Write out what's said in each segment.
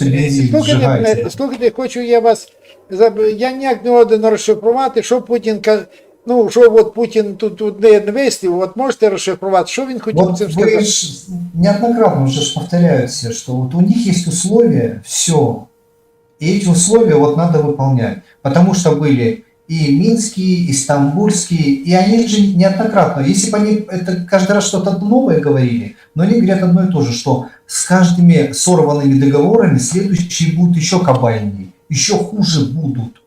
реально просто бензин Слухайте, сжигается. мене- слухайте, хочу я вас. заб- Я ніяк не один розшифрувати, що Путін ка- Ну, що от Путін тут, тут не вислів, от можете розшифрувати, що він хотів Вот цим вы сказати? ж неоднократно уже ж повторяют все, что вот у них есть условия, все. И эти условия вот надо выполнять. Потому что были и минские, и стамбульские, и они же неоднократно, если бы они это каждый раз что-то новое говорили, но они говорят одно и то же, что с каждыми сорванными договорами следующие будут еще кабальнее, еще хуже будут.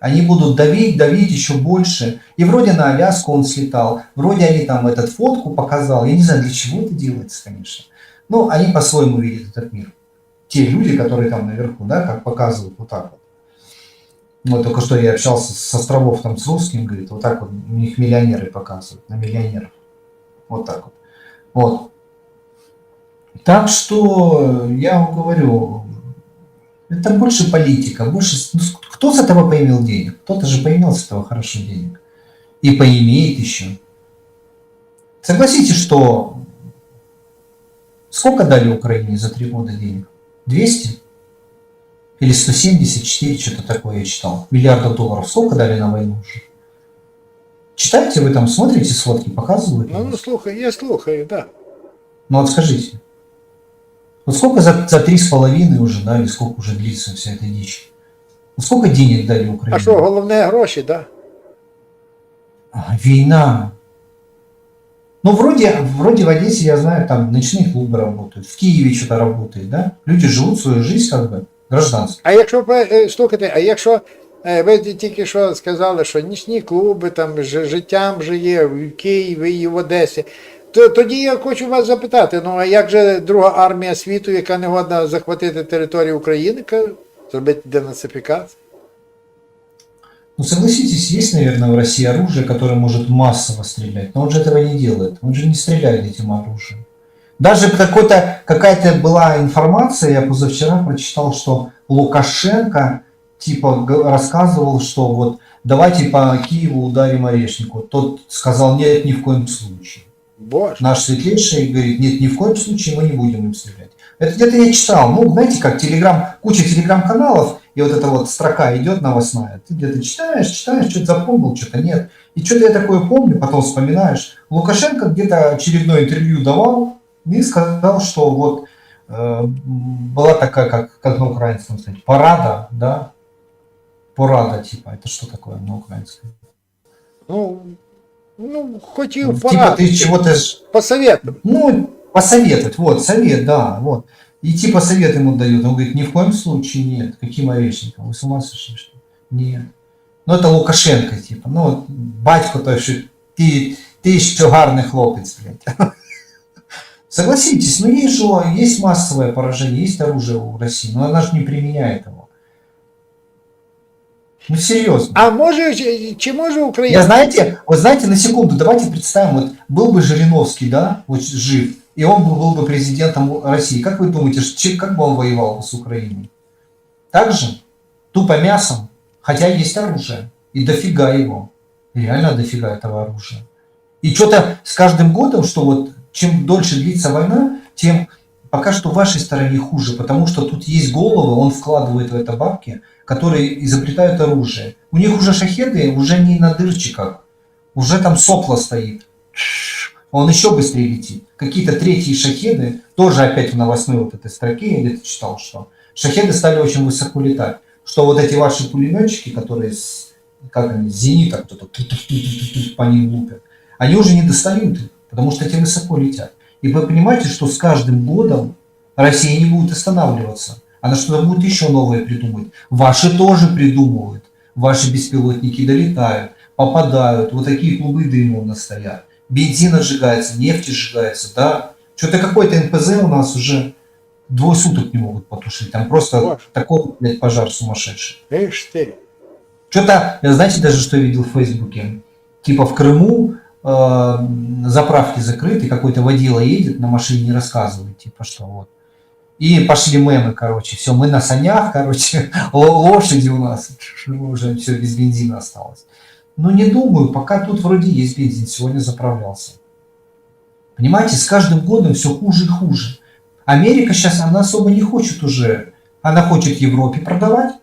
Они будут давить, давить еще больше. И вроде на Аляску он слетал, вроде они там этот фотку показал. Я не знаю, для чего это делается, конечно. Но они по-своему видят этот мир. Те люди, которые там наверху, да, как показывают вот так вот. Вот только что я общался с островов там с русским, говорит, вот так вот у них миллионеры показывают, на миллионеров. Вот так вот. Вот. Так что я вам говорю, это больше политика, больше... ну, кто с этого поимел денег? Кто-то же поимел с этого хорошо денег. И поимеет еще. Согласитесь, что сколько дали Украине за три года денег? 200? Или 174, что-то такое я читал. Миллиардов долларов. Сколько дали на войну уже? Читаете вы там, смотрите сводки, показывают? Ну, ну слухай, я слухаю, так. Ну вот скажите. Вот сколько за, за три с половиной уже, да, или сколько уже длится вся эта дичь? Вот сколько денег дали Украине? А що, головне гроші, так? А, Война. Ну, вроде, вроде в Одессе, я знаю, там ночные клубы работают, в Киеве что-то работает, да? Люди живут свою жизнь как бы гражданскую. А якщо е, слухайте, а якщо е, ви тільки що сказали, що нічні клуби там життям жиє в Києві і в Одесі, то тоді я хочу вас запитати: ну а як же друга армія світу, яка не годна захватити територію України, зробити денацифікацію? Ну, согласитесь, есть, наверное, в России оружие, которое может массово стрелять, но он же этого не делает. Он же не стреляет этим оружием. Даже какой-то, какая-то была информация, я позавчера прочитал, что Лукашенко типа рассказывал, что вот давайте по Киеву ударим Орешнику. Тот сказал, нет, ни в коем случае. Боже. Наш светлейший говорит, нет, ни в коем случае мы не будем им стрелять. Это где-то я читал, ну, знаете, как телеграм, куча телеграм-каналов, и вот эта вот строка идет новостная. Ты где-то читаешь, читаешь, что-то запомнил, что-то нет. И что-то я такое помню, потом вспоминаешь. Лукашенко где-то очередное интервью давал и сказал, что вот э, была такая, как, как на украинском сказать, парада, да, порада, типа, это что такое на украинском? Ну, ну хотів Типа порадити, ты чего-то ж посоветувати. Ну, посоветовать, вот, совет, да, вот. И типа совет ему дают. Он говорит, ни в коем случае нет. Каким орешником? Вы с ума сошли, что ли? Нет. Ну, это Лукашенко, типа. Ну, батько той, що ти, ти що гарний хлопець, блядь. Согласитесь, ну есть же, есть массовое поражение, есть оружие у России, но она же не применяет его. Ну, серьезно. А може, чи- чи може Я знаете, вот знаете, на секунду, давайте представим, вот был бы Жириновский, да, вот жив, и он был, был бы президентом России. Как вы думаете, как бы он воевал бы с Украиной? Так же? Тупо мясом? Хотя есть оружие. И дофига его. Реально дофига этого оружия. И что-то с каждым годом, что вот чем дольше длится война, тем пока что вашей стороне хуже, потому что тут есть головы, он вкладывает в это бабки, которые изобретают оружие. У них уже шахеды уже не на дырчиках, уже там сопло стоит. Он еще быстрее летит. Какие-то третьи шахеды, тоже опять в новостной вот этой строке я где-то читал, что шахеды стали очень высоко летать. Что вот эти ваши пулеметчики, которые с, как они, с зенита кто-то по ним лупят, они уже не достают их, потому что эти высоко летят. И вы понимаете, что с каждым годом Россия не будет останавливаться. Она что-то будет еще новое придумать. Ваши тоже придумывают. Ваши беспилотники долетают, попадают. Вот такие клубы дыма у нас стоят. Бензин сжигается, нефть сжигается, да. Что-то какой-то НПЗ у нас уже двое суток не могут потушить. Там просто Боже. такой, блядь, пожар сумасшедший. Что-то, знаете, даже что я видел в Фейсбуке? Типа в Крыму э, заправки закрыты, какой-то водила едет на машине, не рассказывает, типа что вот. И пошли мемы, короче, все, мы на санях, короче, лошади у нас, уже все без бензина осталось. Ну не думаю, пока тут вроде есть бензин, сегодня заправлялся. Понимаете, с каждым годом все хуже и хуже. Америка сейчас, она особо не хочет уже, она хочет Европе продавать,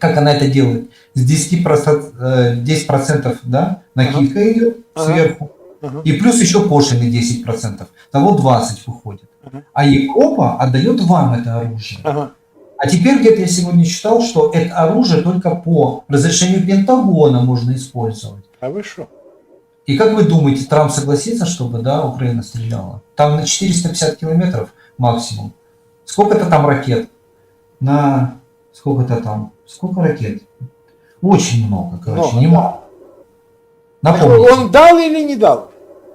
как она это делает, с 10%, э, 10% да, накидка идет Ага. сверху, Ага. и плюс еще пошлины 10%, того 20 выходит. Ага. А Европа отдает вам это оружие. Ага. А теперь где-то я сегодня читал, что это оружие только по разрешению Пентагона можно использовать. А вы что? И как вы думаете, Трамп согласится, чтобы да, Украина стреляла? Там на 450 километров максимум. Сколько-то там ракет? На сколько-то там? Сколько ракет? Очень много, короче, Много, немало. Так Напомните. Он дал или не дал?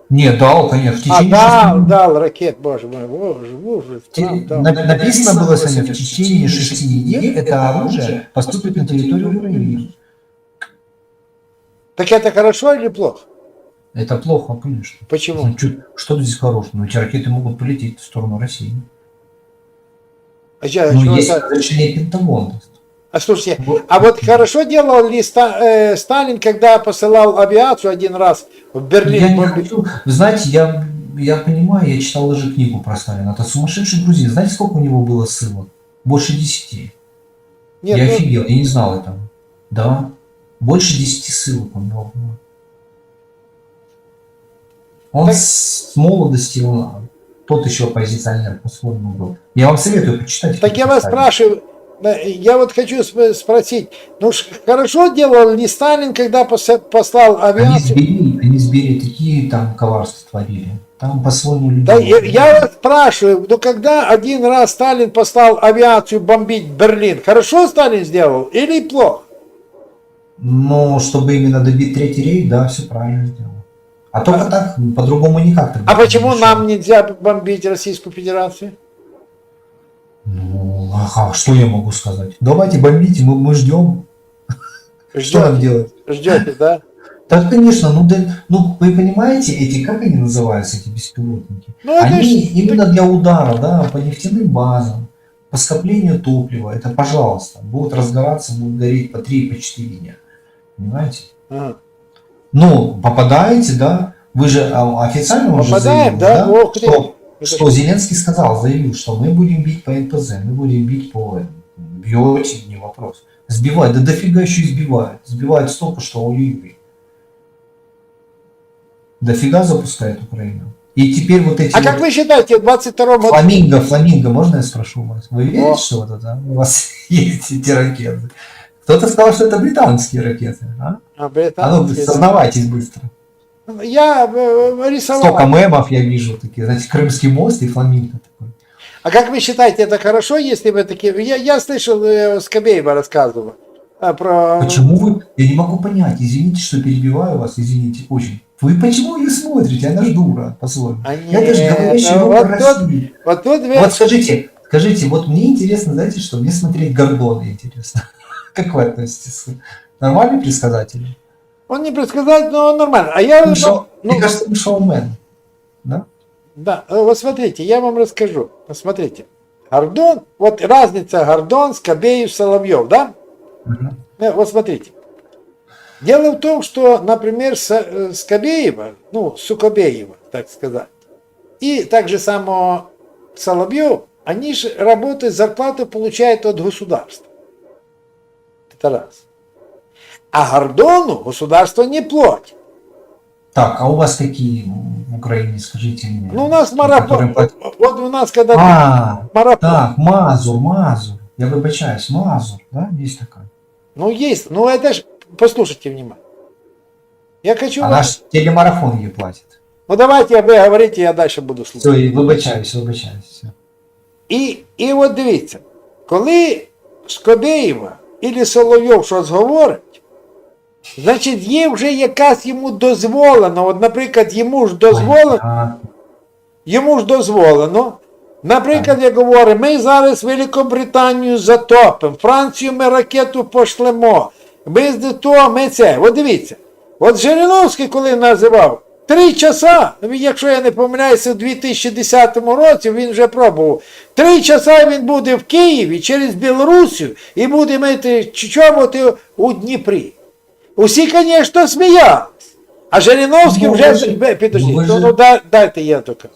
Не, дал, конечно, в А, течение дал, шести минут. дал ракет, боже мой, боже, боже. Те- Трамп дал. на- Написано было сегодня, в течение шести недель это оружие поступит на территорию Украины. Так это хорошо или плохо? Это плохо, конечно. Почему? Ну, что здесь хорошего? Ну, эти ракеты могут полететь в сторону России. А, чё- Ну, есть это? разрешение Пентагона. А слушайте, а вот хорошо делал ли Ста- э, Сталин, когда посылал авиацию один раз в Берлин? Я не хочу. Вы знаете, я, я понимаю, я читал даже книгу про Сталина. Это сумасшедший грузин. Знаете, сколько у него было ссылок? Больше десяти. Нет, я ну, офигел, я не знал этого. Да. Больше десяти ссылок у него было. Он Так- с молодости, он- тот еще оппозиционер по-своему был. Я вам советую почитать. так я вас спрашиваю, я вот хочу сп- спросить, ну хорошо делал ли Сталин, когда послал Они авиацию? сбери, они сбери такие там коварства творили. Там по-своему люди. Да, я, я вас спрашиваю, ну когда один раз Сталин послал авиацию бомбить Берлин, хорошо Сталин сделал или плохо? Но чтобы именно добить третий рейд, да, все правильно сделал. А только так, по-другому никак. А почему нам нельзя бомбить Российскую Федерацию? Ну, ага, что я могу сказать? Давайте бомбите, мы, мы ждем. Что нам Ждете, делать? ждете, да? Так, конечно, ну, да, ну вы понимаете, эти, как они называются, эти беспилотники? Ну, Они ж- именно для удара, да, по нефтяным базам, по скоплению топлива, это пожалуйста, будут разгораться, будут гореть по 3, по 4 дня. Понимаете? Ага. Ну, попадаете, да, вы же а, официально уже заявили, да? Ох ты. что, что Зеленский сказал, заявил, что мы будем бить по НПЗ, мы будем бить по... Бьете, не вопрос. Сбивать, да дофига еще и сбивают. Сбивают столько, что ой-ой-ой. Дофига запускает Украину. И теперь вот эти А вот как вы считаете, в 22 году? фламинго, фламинго, можно я спрошу вас? Вы верите, О. что вот это у вас есть эти ракеты? Кто-то сказал, что это британские ракеты. А, А, а ну, британские, сознавайтесь быстро. Я э, рисовал. Столько мемов я вижу, такие, знаете, Крымский мост и фламинго такой. А как вы считаете, это хорошо, если вы такие... Я, я слышал, э, Скобеева рассказывал а, про... Почему вы? Я не могу понять. Извините, что перебиваю вас, извините, очень. Вы почему ее смотрите? Она ж дура, по-своему. А Это же нет, говорящий рупор вот России. Вот тут вы... Вот скажите, скажите, вот мне интересно, знаете что? Мне смотреть Гордона интересно. Как вы относитесь? Нормальный предсказатель? Он не предсказать, но он нормально. А я... Шоу- ну, Мне кажется, вы шоумен. Да? Да, э, вот смотрите, я вам расскажу. Посмотрите. Гордон, вот разница Гордон, Скобеев, Соловьев, да? Э, Вот смотрите. Дело в том, что, например, С- э, Скобеева, ну, Сукобеева, так сказать, и так же само Соловьев, они же работают, зарплату получают от государства. Это раз. А Гордону государство не платит. Так, а у вас какие в Украине, скажите мне? Ну, у нас которые марафон. платят? Вот у нас когда А, марафон. так, Мазур, Мазур. Я выбачаюсь, Мазур, да, есть такая. Ну, есть. Ну, это ж... Послушайте внимательно. Я хочу... А вам- наш телемарафон ей платит. Ну, давайте вы говорите, я дальше буду слухати. Все, і вибачаюсь, вибачаюсь. Все. І, і от дивіться, коли Скобеєва і Соловйов щось говорить, значить є вже якась йому дозволена. От, наприклад, йому ж дозволено, йому ж дозволено. Наприклад, я говорю, ми зараз Великобританію затопимо, Францію ми ракету пошлемо. Ми з того, ми це. От дивіться. От Жириновський, коли називав, три часа, якщо я не помиляюся, в 2010 році він вже пробував. Три часа він буде в Києві через Білорусію і буде мити чоботи у Дніпрі. Усі, звісно, сміялись. А Жириновський Ну, вже. ви ж- ну, ну, ну, да- дайте я тільки.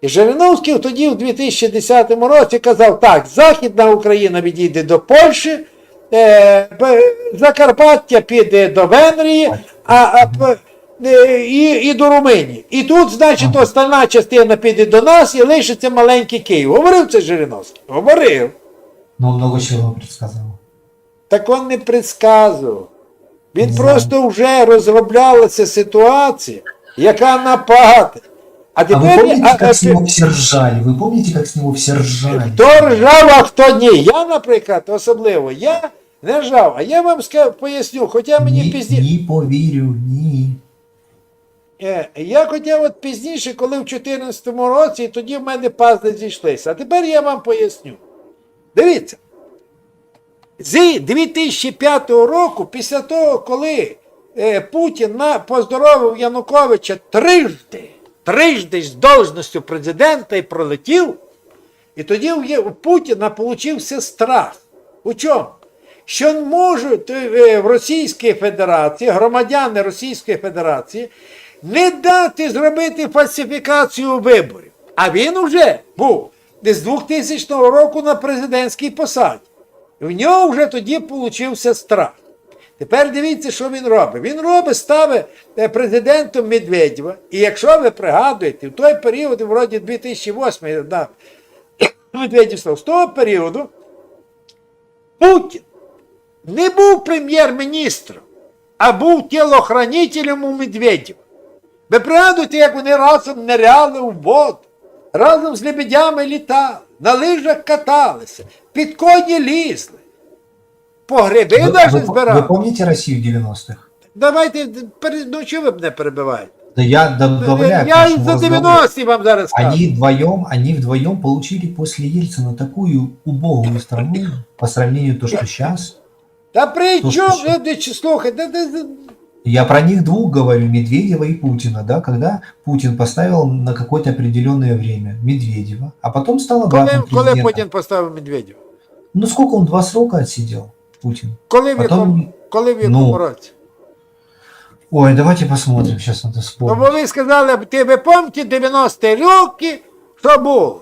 І Жириновський тоді, в 2010 році, казав: так, Західна Україна відійде до Польщі, е, Закарпаття піде до Венгрії, а, а е, і, і до Румунії. І тут, значить, остальна частина піде до нас і лишиться маленький Київ. Говорив це Жириновський? Говорив. Он много чего предсказал. Так він не предсказував. Він Не просто вже розроблялася ситуація, яка нападе. А А вы помните, а, как а, с него все ржали? Вы помните, как с него все ржали? хто ржав, а хто ні. Я, наприклад, особливо, я не ржав, а я вам поясню, хоча мені пізніше. не поверю, не. Е, Я хотів от пізніше, коли в 2014 році, і тоді в мене пазли зійшлися. А тепер я вам поясню. Дивіться. З 2005 року, після того, коли е, Путін поздоровив Януковича трижди, трижди з должністю президента і пролетів, і тоді у Путіна получився страх. У чому? Що можуть е, в Російській Федерації, громадяни Російської Федерації, не дати зробити фальсифікацію виборів. А він уже був з 2000 року на президентській посаді. І в нього вже тоді получився страх. Тепер дивіться, що він робить. Він робить, ставить е, президентом Медведєва. І якщо ви пригадуєте, в той період, вроді 2008, да, Медведєв став, з того періоду Путін не був прем'єр-міністром, а був тілохранителем у Медведєва. Ви пригадуєте, як вони разом ниряли у воду, разом з лебедями літали, на лижах каталися, під коні лізли, по гриби Вы, навіть вы- вы збирали. помните Россию 90-х? Давайте, пере- ну чого ви мене перебиваєте? Да я добавляю к Я нашему за разговору. 90 вам зараз скажу. Они вдвоем, они вдвоем получили после Ельцина такую убогую страну по сравнению то, что сейчас. Та при То, чому, що- ви, чи- слухайте, да- да- Я про них двух говорю, Медведева и Путина, да, когда Путин поставил на какое-то определенное время Медведева, а потом стал коли, обратно коли президентом. Путін поставив Медведєва? Ну сколько он два срока отсидел, Путин? Коли в Потім- якому, коли в Ну, якому році? Ой, давайте посмотрим, сейчас надо Ну, вспомнить. бо ви сказали, ти ви пам'ятаєте 90 роки, що було?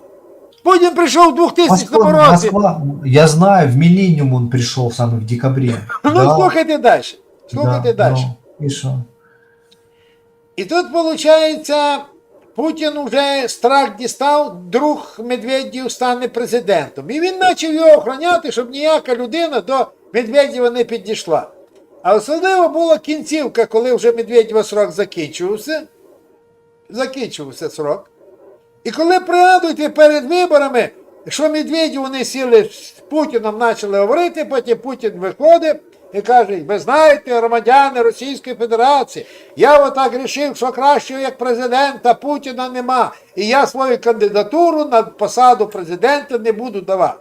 Путін прийшов у 2000 Москва, році. Москва, я знаю, в Миллениум он пришел самый в декабре. Ну, Да, слухайте далі. Слухайте да, далі. ну, И что? І тут, виходить, Путін вже страх дістав, друг Медведєв стане президентом. І він почав його охороняти, щоб ніяка людина до Медведєва не підійшла. А особливо була кінцівка, коли вже Медведєва срок закінчувався. Закінчувався срок. І коли пригадуєте перед виборами, що Медведєв вони сіли з Путіном почали говорити, потім Путін виходить і каже, ви знаєте, громадяни Російської Федерації, я отак рішив, що кращого як президента Путіна нема. І я свою кандидатуру на посаду президента не буду давати.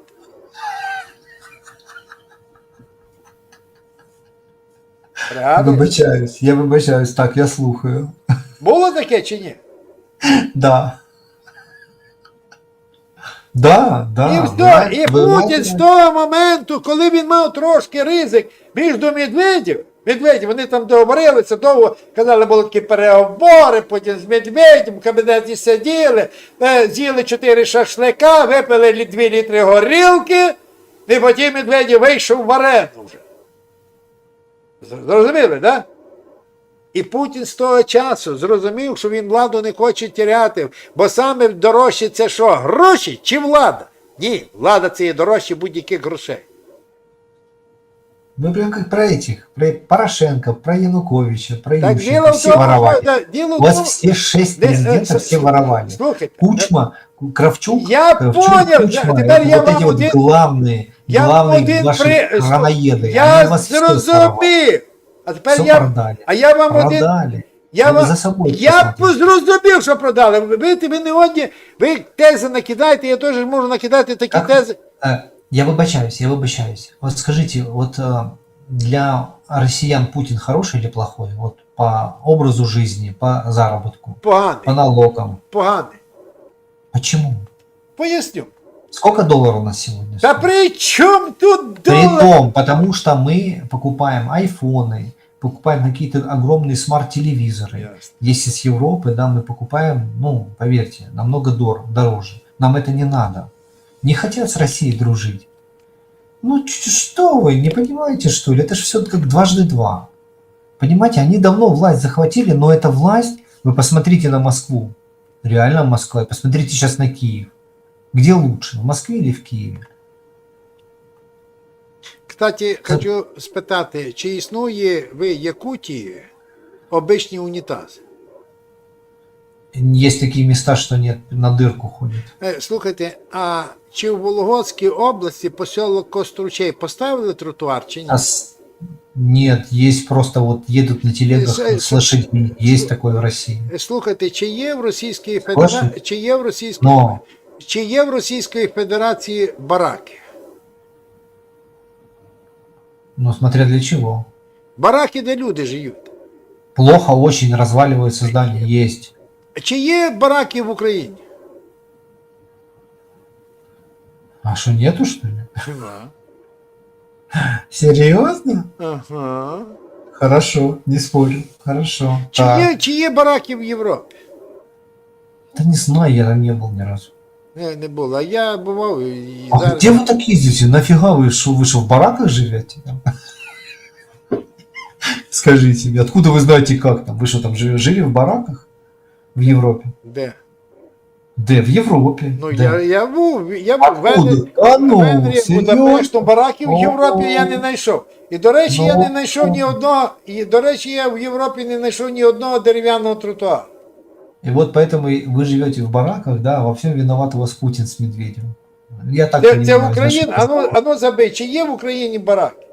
Пригадуєте? Вибачаюсь, я вибачаюсь, так, я слухаю. Було таке чи ні? Да. Да, да. І все, і Путін з того моменту, коли він мав трошки ризик між до Медведів, Медведів, вони там договорилися, довго казали, були такі переговори, потім з Медведем, в кабінеті сиділи, е, з'їли чотири шашлика, випили дві літри горілки, і потім Медведів вийшов в арену вже. Зрозуміли, так? Да? І Путін з того часу зрозумів, що він владу не хоче тіряти, бо саме дорожче це що? Гроші чи влада? Ні, влада це є дорожче будь-яких грошей. Мы прям как про этих, про Порошенко, про Януковича, про Так Ющенко, діло в все тому, воровали. що- да, діло У в вас тому, все шесть Де- президентов е, все с- воровали. Слухайте, Кучма, Кравчук, Я Кравчук, понял, Кучма, теперь это я вот вам эти вот один- главные, я главные один ваши при- хроноеды. я Они вас все своровали. зрозумів. А тепер Все я, продали. а я вам один Продали. Я, Ну, вам, за собою я посмотрите. зрозумів, що продали. Ви, ви не одні, ви тези накидаєте, я теж можу накидати такі Как- тези. Э, Я выбачаюсь, я выбачаюсь. Вот скажите, вот э, для россиян Путин хороший или плохой? Вот по образу жизни, по заработку, по Поганий, налогам. поганий. Почему? Поясню. Сколько долларов у нас сегодня? Стоит? при чому тут При долар? том, потому что мы покупаем айфоны, покупаем какие-то огромные смарт-телевизоры. Ясно. Если с Европы, да, мы покупаем, ну, поверьте, намного дор- дороже. Нам это не надо. Не хотят с Россией дружить. Ну, что вы, не понимаете, что ли? Это же все как дважды два. Понимаете, они давно власть захватили, но эта власть, вы посмотрите на Москву. Реально Москва. Посмотрите сейчас на Киев. Где лучше, в Москве или в Киеве? Кстати, хочу спитати, чи існує в Якутії обичні унітази? Есть такие места, что нет, на дырку ходят. Е, Слухайте, а чи в Вологодській області поселок Костручей поставили тротуар чи ні? А с- Нет, есть просто вот едут на телегах С- с лошадьми. Есть такое в России. Е, Слухайте, чи є в Російській Федерації, чи є в Російській, Но чи є в Російської Федерації бараки? Ну, смотря для чего. Бараки, де люди живуть. Плохо очень разваливаются здания. Есть. Чи є бараки в Україні? А что, нету, что ли? Нема. Серьезно? Ага. Хорошо, не спорю. Хорошо. Чи Так. є, чи є бараки в Європі? Да не знаю, я там не был ни разу. Не, не було. А я бував і А зараз. где вы так ездите? Нафига вы, что вы что, в бараках живете? Скажите мне, откуда вы знаете, как там? Вы что, там жили, жили в бараках? В Европе? Де? Да, в Европе. Ну, да. я, я був, я був в Откуда? Венгрії, А ну, в Венгрії, в серйозно? Будапешті, бараків в О. Європі я не знайшов. І, до речі, я Ну. не знайшов ні одного, і, до речі, я в Європі не знайшов ні одного дерев'яного тротуару. И вот поэтому и вы живете в бараках, да, во всем виноват у вас Путин с Медведем. Я так Це, це понимаю, в Україні, значит, ану, ану забий, чи є в Україні бараки?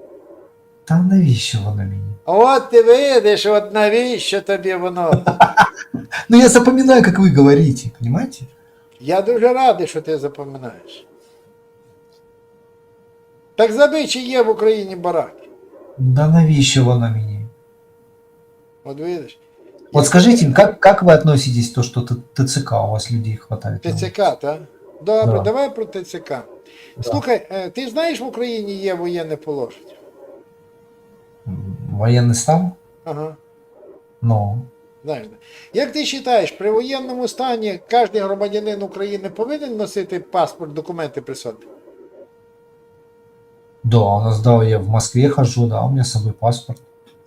Та навіщо воно мені? От ти видиш, от навіщо тобі воно? Ну я запоминаю, как вы говорите, понимаете? Я дуже радий, що ти запам'ятаєш. Так забий, чи є в Україні бараки. Да навіщо воно мені? От видиш. Вот скажите, как, как вы относитесь к то, что ТЦК у вас людей хватает? ТЦК, так? Добре, Да. давай про ТЦК. Слухай, е, ти знаєш, в Україні є воєнне положення? Военный стан? Ага. Ну, Знаєш. да. Як ти вважаєш, при воєнному стані кожен громадянин України повинен носити паспорт, документи при собі? да, у нас, да, я в Москве хожу, да, у меня с собой паспорт.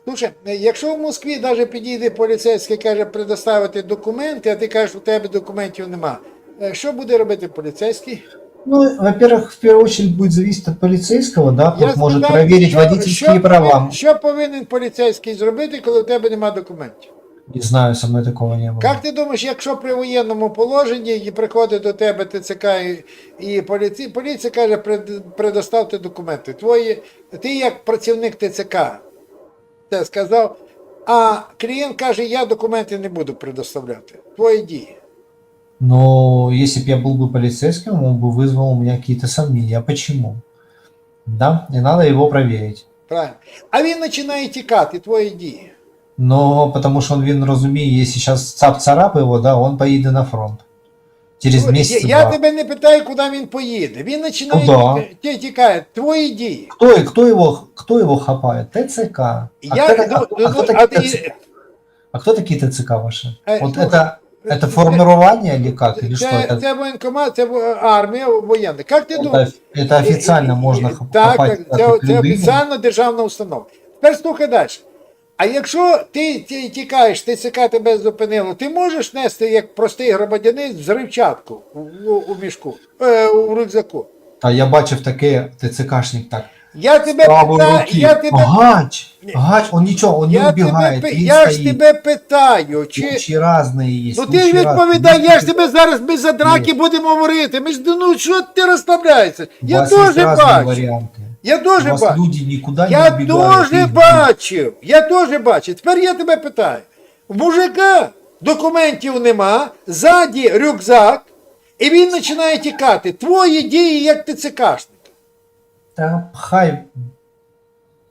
Слушай, е, якщо в Москві навіть підійде поліцейський каже предоставити документи, а ти кажеш, у тебе документів нема. е, Що буде робити поліцейський? Ну, во-первых, в первую очередь будет зависеть от полицейского, да, тот может спитаю, проверить що- водительские що права. Що повинен поліцейський зробити, коли у тебе нема документів? Не знаю, со мной такого не было. Як ти думаєш, якщо при воєнному положенні приходить до тебе ТЦК і, і поліція, поліція каже, «Пред- предоставте документи. Твої, ти як працівник ТЦК це сказав, а клієнт каже, я документи не буду предоставляти. Твої дії. Но если бы я был бы полицейским, он бы вызвал у меня какие-то сомнения. А почему? Да, и надо его проверить. Правильно. А він починає тікати, твої дії. Но потому что он, він розуміє, если сейчас цап царап его, да, он поедет на фронт. Через Ну, месяц я, я два. тебе не питаю, куди він поїде. Він починає Ну да. ті- тікає, твої дії. Кто, кто, его, кто его хапает? ТЦК. А, Я, кто, ну, а, ну, а кто ну, такие а ти- ТЦК? А кто такие ТЦК ваши? Э, вот слушай, это, это формирование или как? Или что? Це, Это, це воєнкомат, це во- армія воєнна. Як ти думаєш? это, это официально І- і- можно і- хап- Так, хапать так це, таких це людей. офіційна державна установа. Тепер слухай далі. А якщо ти, ті- тікаєш, ТЦК тебе зупинило, ти можеш нести як простий громадянин взривчатку у, у, у мішку, е, у рюкзаку. Та я бачив таке ТЦКшник так. Я тебе Правой питаю, руки. я тебе, Гач! Гач, он ничего, он не я тебе, убегает. пи- він я ж стоит. тебе питаю, чи, Случаи разные есть. Ну ти случаи відповідай, разные. я ж тебе зараз ми за драки будемо говорити. Ми ж ну що ти розставляєшся? У Я вас есть теж разные бачу. варианты. Я У вас бачу. люди никуда Я не убегают. теж бачив. Я теж бачив. Тепер я тебе питаю. У мужика документів нема, ззаді рюкзак, і він починає тікати. Твої дії як ТЦКшник. Да хай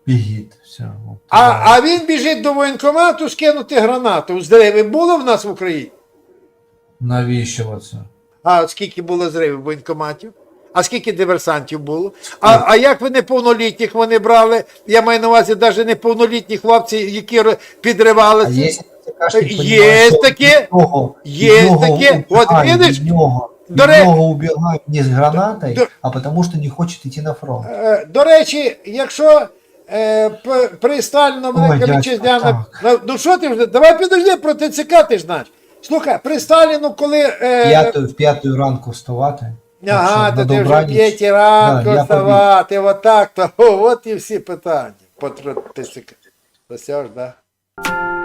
бегит. Все. А, а він біжить до воєнкомату скинути гранату. Зриви було в нас в Україні? Навіщо це? А скільки було зривів воєнкоматів? А скільки диверсантів було? А, а як ви неповнолітніх вони брали? Я маю на увазі навіть неповнолітні хлопці, які підривалися. если Є таке, є таке. От видиш? До нього убігають не з гранатой, До- а потому що не хочет идти на фронт. Е, До речі, якщо е, п- при Сталіну Ой, велика вітчизняна. Ну, Ну що ти вже? Давай підожди про ТЦК, ти ж знаєш. Слухай, при Сталіну, коли. Е, П'ятою, в п'ятою ранку вставати. Ну, ага, то ти вже п'яті ранку вставати, отак-то. От і всі питання. По Досяж, так? Да?